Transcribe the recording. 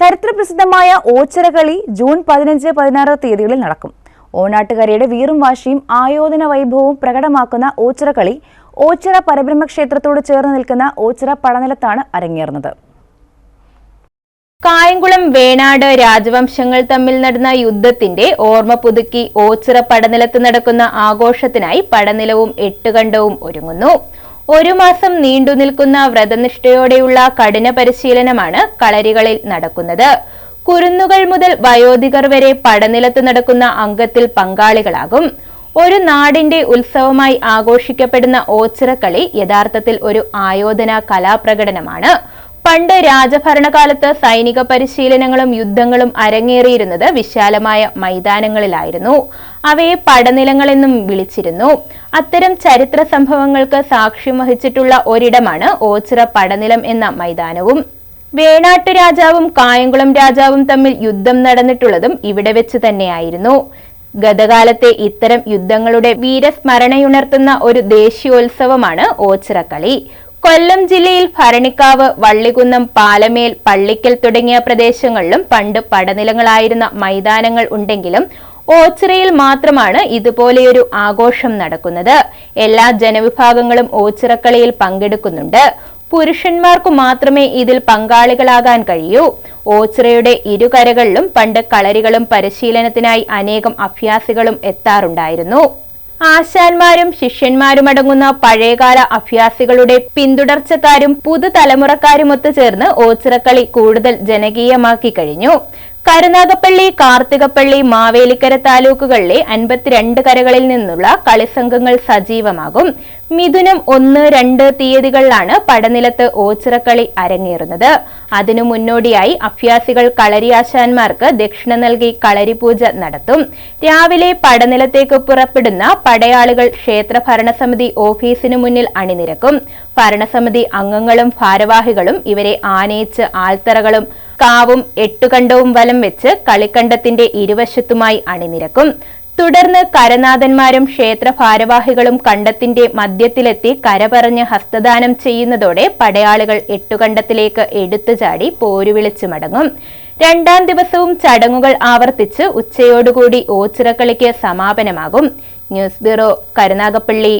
ചരിത്രപ്രസിദ്ധമായ ഓച്ചിറകളി ജൂൺ പതിനഞ്ച് പതിനാറ് തീയതികളിൽ നടക്കും. ഓണാട്ടുകരയുടെ വീറും വാശിയും ആയോധന വൈഭവവും പ്രകടമാക്കുന്ന ഓച്ചിറ പരബ്രഹ്മ ക്ഷേത്രത്തോട് ചേർന്ന് നിൽക്കുന്ന ഓച്ചിറ പടനിലത്താണ് അരങ്ങേറുന്നത്. കായംകുളം വേണാട് രാജവംശങ്ങൾ തമ്മിൽ നടന്ന യുദ്ധത്തിന്റെ ഓർമ്മ പുതുക്കി ഓച്ചിറ പടനിലത്ത് നടക്കുന്ന ആഘോഷത്തിനായി പടനിലവും എട്ടുകണ്ടവും ഒരുങ്ങുന്നു. ഒരു മാസം നീണ്ടു നിൽക്കുന്ന വ്രതനിഷ്ഠയോടെയുള്ള കഠിന പരിശീലനമാണ് കളരികളിൽ നടക്കുന്നത്. കുരുന്നുകൾ മുതൽ വയോധികർ വരെ പടനിലത്ത് നടക്കുന്ന അംഗത്തിൽ പങ്കാളികളാകും. ഒരു നാടിന്റെ ഉത്സവമായി ആഘോഷിക്കപ്പെടുന്ന ഓച്ചിറക്കളി യഥാർത്ഥത്തിൽ ഒരു ആയോധന കലാപ്രകടനമാണ്. പണ്ട് രാജഭരണകാലത്ത് സൈനിക പരിശീലനങ്ങളും യുദ്ധങ്ങളും അരങ്ങേറിയിരുന്നത് വിശാലമായ മൈതാനങ്ങളിലായിരുന്നു. അവയെ പടനിലങ്ങളെന്നും വിളിച്ചിരുന്നു. അത്തരം ചരിത്ര സംഭവങ്ങൾക്ക് സാക്ഷ്യം വഹിച്ചിട്ടുള്ള ഒരിടമാണ് ഓച്ചിറ പടനിലം എന്ന മൈതാനവും. വേണാട്ടു രാജാവും കായംകുളം രാജാവും തമ്മിൽ യുദ്ധം നടന്നിട്ടുള്ളതും ഇവിടെ വെച്ച് തന്നെയായിരുന്നു. ഗതകാലത്തെ ഇത്തരം യുദ്ധങ്ങളുടെ വീരസ്മരണയുണർത്തുന്ന ഒരു ദേശീയോത്സവമാണ് ഓച്ചിറക്കളി കൊല്ലം ജില്ലയിൽ ഭരണിക്കാവ് വള്ളികുന്നം പാലമേൽ പള്ളിക്കൽ തുടങ്ങിയ പ്രദേശങ്ങളിലും പണ്ട് പടനിലങ്ങളായിരുന്ന മൈതാനങ്ങൾ ഉണ്ടെങ്കിലും ഓച്ചിറയിൽ മാത്രമാണ് ഇതുപോലെയൊരു ആഘോഷം നടക്കുന്നത്. എല്ലാ ജനവിഭാഗങ്ങളും ഓച്ചിറക്കളിയിൽ പങ്കെടുക്കുന്നുണ്ട്. പുരുഷന്മാർക്കു മാത്രമേ ഇതിൽ പങ്കാളികളാകാൻ കഴിയൂ. ഓച്ചിറയുടെ ഇരുകരകളിലും പണ്ട് കളരികളും പരിശീലനത്തിനായി അനേകം അഭ്യാസികളും എത്താറുണ്ടായിരുന്നു. ആശാന്മാരും ശിഷ്യന്മാരും അടങ്ങുന്ന പഴയകാല അഭ്യാസികളുടെ പിന്തുടർച്ചക്കാരും പുതുതലമുറക്കാരും ഒത്തുചേർന്ന് ഓച്ചിറക്കളി കൂടുതൽ ജനകീയമാക്കി കഴിഞ്ഞു. കരുനാഗപ്പള്ളി കാർത്തികപ്പള്ളി മാവേലിക്കര താലൂക്കുകളിലെ അൻപത്തിരണ്ട് കരകളിൽ നിന്നുള്ള കളിസംഘങ്ങൾ സജീവമാകും. മിഥുനം ഒന്ന് രണ്ട് തീയതികളിലാണ് പടനിലത്ത് ഓച്ചിറക്കളി അരങ്ങേറുന്നത്. അതിനു മുന്നോടിയായി അഭ്യാസികൾ കളരിയാശാന്മാർക്ക് ദക്ഷിണ നൽകി കളരിപൂജ നടത്തും. രാവിലെ പടനിലത്തേക്ക് പുറപ്പെടുന്ന പടയാളികൾ ക്ഷേത്ര ഭരണസമിതി ഓഫീസിനു മുന്നിൽ അണിനിരക്കും. ഭരണസമിതി അംഗങ്ങളും ഭാരവാഹികളും ഇവരെ ആനയിച്ച് ആൽത്തറകളും കാവും എട്ടുകണ്ടവും വലം വെച്ച് കളിക്കണ്ടത്തിന്റെ ഇരുവശത്തുമായി അണിനിരക്കും. തുടർന്ന് കരനാഥന്മാരും ക്ഷേത്ര ഭാരവാഹികളും കണ്ടത്തിന്റെ മധ്യത്തിലെത്തി കരപറഞ്ഞ് ഹസ്തദാനം ചെയ്യുന്നതോടെ പടയാളികൾ എട്ടുകണ്ടത്തിലേക്ക് എടുത്തുചാടി പോരുവിളിച്ചു മടങ്ങും. രണ്ടാം ദിവസവും ചടങ്ങുകൾ ആവർത്തിച്ച് ഉച്ചയോടുകൂടി ഓച്ചിറക്കളിക്ക് സമാപനമാകും. News bureau Karunagappally.